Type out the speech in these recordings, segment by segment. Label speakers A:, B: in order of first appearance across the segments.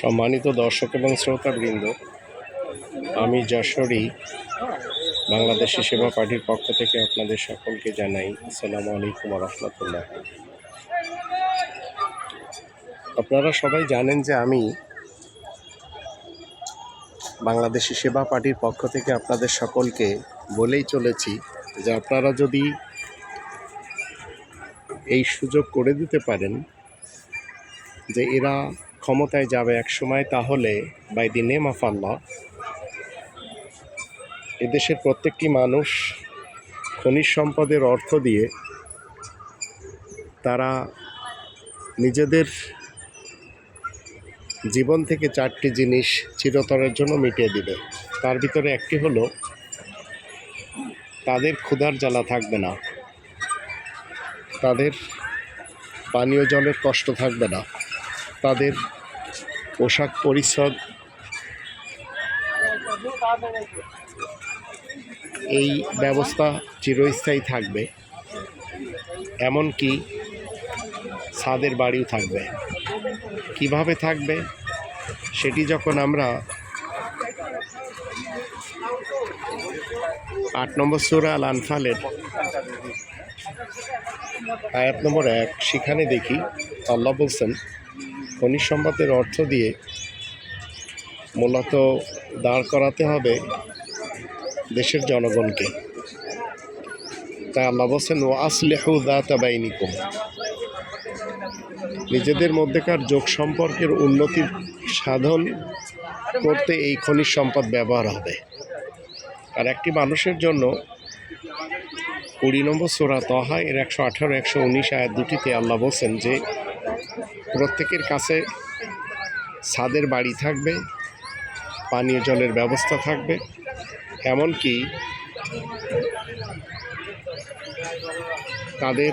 A: সম্মানিত দর্শক এবং শ্রোতাবৃন্দ, আমি যশোরী, বাংলাদেশি সেবা পার্টির পক্ষ থেকে আপনাদের সকলকে জানাই আসসালামু আলাইকুম রহমতুল্লাহ। আপনারা সবাই জানেন যে আমি বাংলাদেশি সেবা পার্টির পক্ষ থেকে আপনাদের সকলকে বলেই চলেছি যে আপনারা যদি এই সুযোগ করে দিতে পারেন যে এরা ক্ষমতায় যাবে এক সময়, তাহলে বাই দি নেম অফ আল্লাহ এদেশের প্রত্যেকটি মানুষ খনিজ সম্পদের অর্থ দিয়ে তারা নিজেদের জীবন থেকে চারটি জিনিস চিরতরের জন্য মিটিয়ে দিবে। তার ভিতরে একটি হলো, তাদের ক্ষুধার জ্বালা থাকবে না। তাদের পানীয় জলের কষ্ট থাকবে না। তাদের পোশাক পরিচ্ছদ। এই ব্যবস্থা চিরস্থায়ী থাকবে, এমনকি ছাদের বাড়িও থাকবে। কীভাবে থাকবে? সেটি যখন আমরা আট নম্বর সুরা আল আনফালের আয়াত নম্বর এক, সেখানে দেখি, আল্লাহ বলছেন খনিজ সম্পদের অর্থ দিয়ে মূলত দাঁড় করাতে হবে দেশের জনগণকে। তাই আল্লাহ বলছেন ও আসলেহু দাতাবাইনিকুম নিজেদের মধ্যেকার যোগ সম্পর্কের উন্নতির সাধন করতে এই খনিজ সম্পদ ব্যবহার হবে। আর একটি মানুষের জন্য কুড়ি নম্বর সোরা তহা এর একশো আঠারো, একশো উনিশ, আয়াত দুটিতে আল্লাহ বলছেন যে প্রত্যেকের কাছে ছাদের বাড়ি থাকবে, পানীয় জলের ব্যবস্থা থাকবে, এমনকি তাদের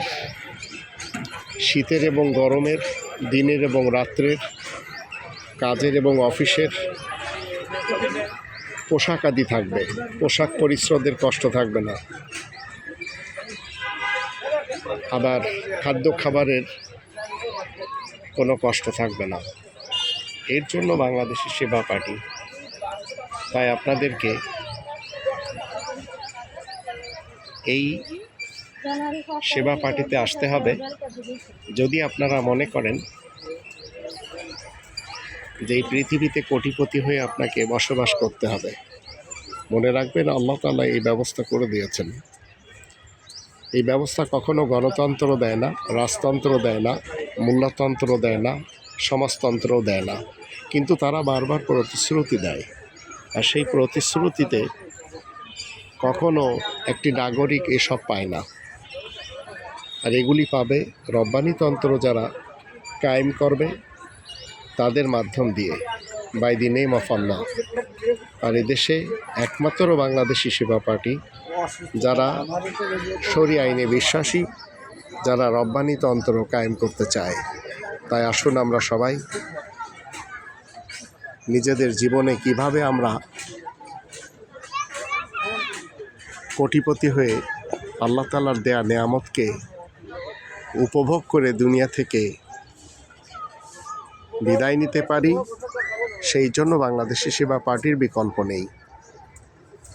A: শীতের এবং গরমের, দিনের এবং রাত্রের কাজের এবং অফিসের পোশাক আদি থাকবে। পোশাক পরিশ্রদের কষ্ট থাকবে না। আবার খাদ্য খাবারের কোনো কষ্ট থাকবে না। এর জন্য বাংলাদেশের সেবা পার্টি। তাই আপনাদেরকে এই সেবা পার্টিতে আসতে হবে। যদি আপনারা মনে করেন যে এই পৃথিবীতে কোটিপতি হয়ে আপনাকে বসবাস করতে হবে, মনে রাখবেন আল্লাহ তালা এই ব্যবস্থা করে দিয়েছেন। এই ব্যবস্থা কখনো গণতন্ত্র দেয় না, রাজতন্ত্র দেয় না মূল্যতন্ত্র দেয় না, সমাজতন্ত্রও দেয় না। কিন্তু তারা বারবার প্রতিশ্রুতি দেয়। আর সেই প্রতিশ্রুতিতে কখনো একটি নাগরিক এসব পায় না। আর এগুলি পাবে রব্বানিতন্ত্র যারা কায়েম করবে তাদের মাধ্যম দিয়ে, বাই দি নেম অফ আল্লাহ। আর এদেশে একমাত্র বাংলাদেশি সেবা পার্টি যারা সরি আইনে বিশ্বাসী যারা রব্বানি তন্ত্র কায়েম করতে চায়, তাই আসুন আমরা সবাই নিজেদের জীবনে কীভাবে আমরা কোটিপতি হয়ে আল্লাহ তালার দেয়া নেয়ামতকে উপভোগ করে দুনিয়া থেকে বিদায় নিতে পারি, সেই জন্য বাংলাদেশি সেবা পার্টির বিকল্প নেই।